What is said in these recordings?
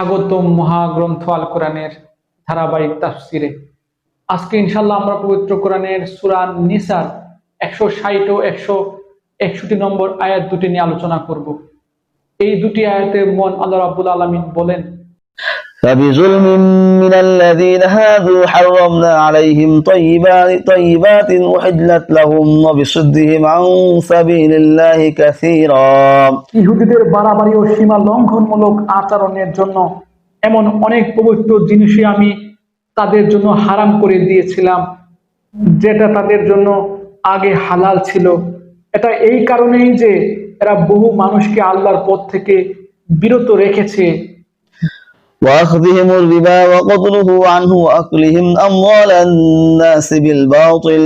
স্বাগতম মহাগ্রন্থ আল কোরআনের ধারাবাহিক তাফসিরে। আজকে ইনশাল্লাহ আমরা পবিত্র কোরআনের সুরান নিসার একশো ষাট ও একশো একষট্টি নম্বর আয়াত দুটি নিয়ে আলোচনা করব। এই দুটি আয়াতের মন আল্লাহ রাবুল আলমিন বলেন فبظلم من الذين هادوا حرمنا عليهم طيبات, طيبات أحلت لهم وبصدهم عن سبيل الله كثيرا ইহুদিদের বাড়াবাড়ি ও সীমা লঙ্ঘনমূলক আচরণের জন্য এমন অনেক পবিত্র জিনিসই আমি তাদের জন্য হারাম করে দিয়েছিলাম যেটা তাদের জন্য আগে হালাল ছিল এটা এই কারণেই যে এরা বহু মানুষকে আল্লাহর পথ থেকে বিরত রেখেছে واخذهم الربا وقتله عنه واكلهم اموال الناس بالباطل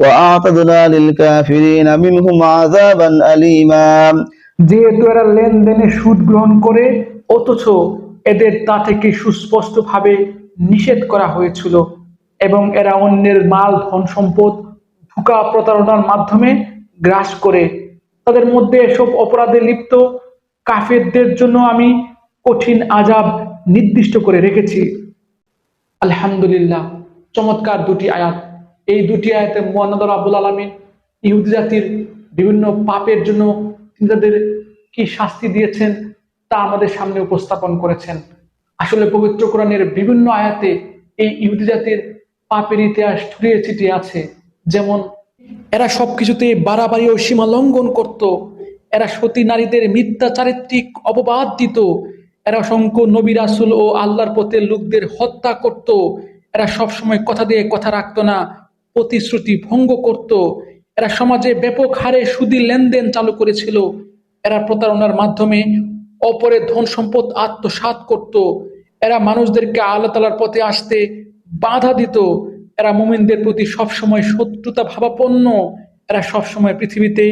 واعتدنا للكافرين منهم عذابا اليما যেহেতু এরা লেনদেনে সুদ গ্রহণ করে, অথচ এদের তা থেকে সুস্পষ্টভাবে নিষেধ করা হয়েছিল এবং এরা অন্যের মাল, ধন সম্পদ ফুকা প্রতারণার মাধ্যমে গ্রাস করে। তাদের মধ্যে এসব অপরাধে লিপ্ত কাফেরদের জন্য আমি কঠিন আজাব নির্দিষ্ট করে রেখেছি। আলহামদুলিল্লাহ, চমৎকার দুটি আয়াত। এই দুটি আয়াতে মোহাম্মদ আবুল আলমিন ইহুদি জাতির বিভিন্ন পাপের জন্য তিনি তাদের কি শাস্তি দিয়েছেন তা আমাদের সামনে উপস্থাপন করেছেন। আসলে পবিত্র কোরআনের বিভিন্ন আয়াতে এই ইহুদি জাতির পাপের ইতিহাস ছড়িয়ে ছিটিয়ে আছে। যেমন, এরা সবকিছুতে বাড়াবাড়ি ও সীমা লঙ্ঘন করত, এরা সতী নারীদের মিথ্যা চারিত্রিক অপবাদ দিত এরা অসংখ্য নবী রাসুল ও আল্লাহর পথে লোকদের হত্যা করত। এরা সবসময় কথা দিয়ে কথা রাখতো না, প্রতিশ্রুতি ভঙ্গ করত। এরা সমাজে ব্যাপক হারে সুদি লেনদেন চালু করেছিল। এরা প্রতারণার মাধ্যমে অপরের ধন সম্পদ আত্মসাৎ করত। এরা মানুষদেরকে আল্লাহ তালার পথে আসতে বাধা দিত। এরা মুমিনদের প্রতি সবসময় শত্রুতা ভাবাপন্ন। এরা সবসময় পৃথিবীতে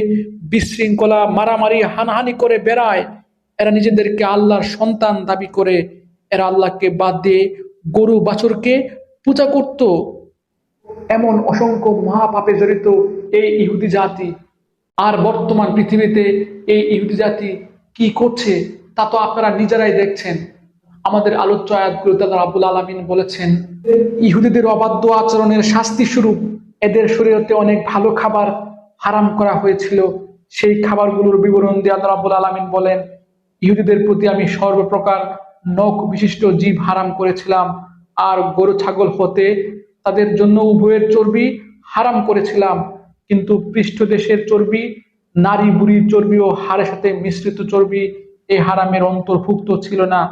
বিশৃঙ্খলা, মারামারি, হানাহানি করে বেড়ায়। এরা নিজেদেরকে আল্লাহর সন্তান দাবি করে, এরা আল্লাহকে বাদ দিয়ে গরু বাছুরকে পূজা করত। এমন অসংখ্য মহাপাপে জড়িত এই ইহুদি জাতি। আর বর্তমান পৃথিবীতে এই ইহুদি জাতি কি করছে, তা তো আপনারা নিজেরাই দেখছেন। আমাদের আলোচ্য আয়াতগুলোতে রাব্বুল আলামিন বলেছেন, ইহুদিদের অবাধ্য আচরণের শাস্তি স্বরূপ এদের শরীরতে অনেক ভালো খাবার হারাম করা হয়েছিল। সেই খাবারগুলোর বিবরণ দিয়ে আল্লাহ রাব্বুল আলামিন বলেন ইহুদিদের প্রতি আমি সর্বপ্রকার নখ বিশিষ্ট জীব হারাম করেছিলাম, আর গরু ছাগল হতে তাদের জন্য উভয়ের চর্বি হারাম করেছিলাম। কিন্তু পৃষ্ঠদেশের চর্বি, নারী বুড়ির চর্বি ও হাড়ের সাথে মিশ্রিত চর্বি এই হারামের অন্তর্ভুক্ত ছিল না।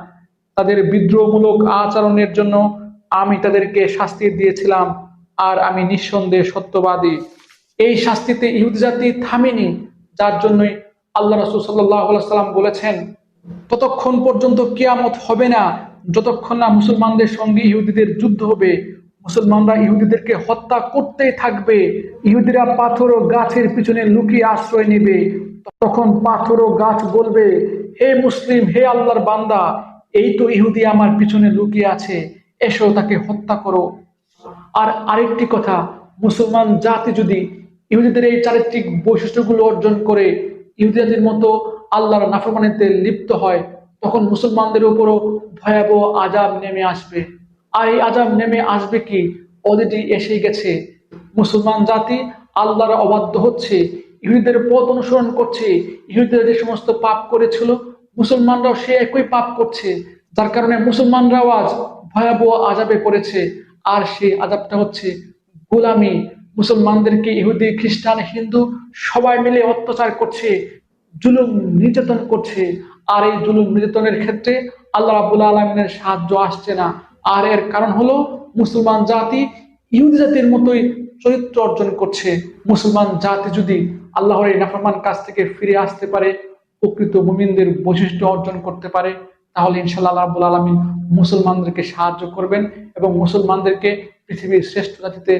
তাদের বিদ্রোহমূলক আচরণের জন্য আমি তাদেরকে শাস্তি দিয়েছিলাম, আর আমি নিঃসন্দেহে সত্যবাদী। এই শাস্তিতে ইহুদ জাতি থামেনি, যার জন্যই আল্লাহ রসুল সাল্লাম বলেছেন, ততক্ষণ পর্যন্ত কিয়ামত হবে না। যতক্ষণ না মুসলমানদের সঙ্গে ইহুদিদের যুদ্ধ হবে, মুসলমানরা ইহুদিদেরকে হত্যা করতেই থাকবে। ইহুদিরা পাথর ও গাছের পিছনে লুকিয়ে আশ্রয় নেবে। তখন পাথর ও গাছ বলবে, হে মুসলিম, হে আল্লাহর বান্দা, এই তো ইহুদি আমার পিছনে লুকিয়ে আছে, এসো তাকে হত্যা করো। আর আরেকটি কথা, মুসলমান জাতি যদি ইহুদিদের এই চারিত্রিক বৈশিষ্ট্যগুলো অর্জন করে ইহুদি জাতির মতো আল্লাহর নাফরমানিতে লিপ্ত হয়, তখন মুসলমানদের উপরও ভয়াবহ আজাব নেমে আসবে। আর এই আজাব নেমে আসবে কি? অলরেডি এসে গেছে। মুসলমান জাতি আল্লাহর অবাধ্য হচ্ছে, ইহুদিদের পথ অনুসরণ করছে, ইহুদিরা যে সমস্ত পাপ করেছিল, মুসলমানরাও সে একই পাপ করছে। যার কারণে মুসলমানরাও আজ ভয়াবহ আজাবে পড়েছে। আর সেই আজাবটা হচ্ছে গোলামি। মুসলমানদেরকে ইহুদি, খ্রিস্টান, হিন্দু সবাই মিলে অত্যাচার করছে, জুলুম নির্যাতন করছে। আর এই জুলুম নির্যাতনের ক্ষেত্রে আল্লাহ রাবুল আলমিনের সাহায্য আসছে না। আর এর কারণ হলো মুসলমান জাতি ইহুদি জাতির মতোই চরিত্র অর্জন করছে। মুসলমান জাতি যদি আল্লাহর এই নাফরমান কাছ থেকে ফিরে আসতে পারে, প্রকৃত মুমিনদের বৈশিষ্ট্য অর্জন করতে পারে, তাহলে ইনশাল্লাহ রাবুল আলমিন মুসলমানদেরকে সাহায্য করবেন এবং মুসলমানদেরকে পৃথিবীর শ্রেষ্ঠ জাতিতে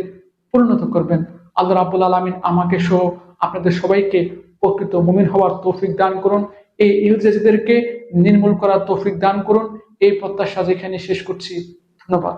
পরিণত করবেন। আল্লাহ রাবুল আলমিন আমাকে সহ আপনাদের সবাইকে প্রকৃত মুমিন হওয়ার তৌফিক দান করুন। এই ইউজেজদেরকে নির্মূল করার তৌফিক দান করুন। এই প্রত্যাশা যেখানে শেষ করছি। ধন্যবাদ।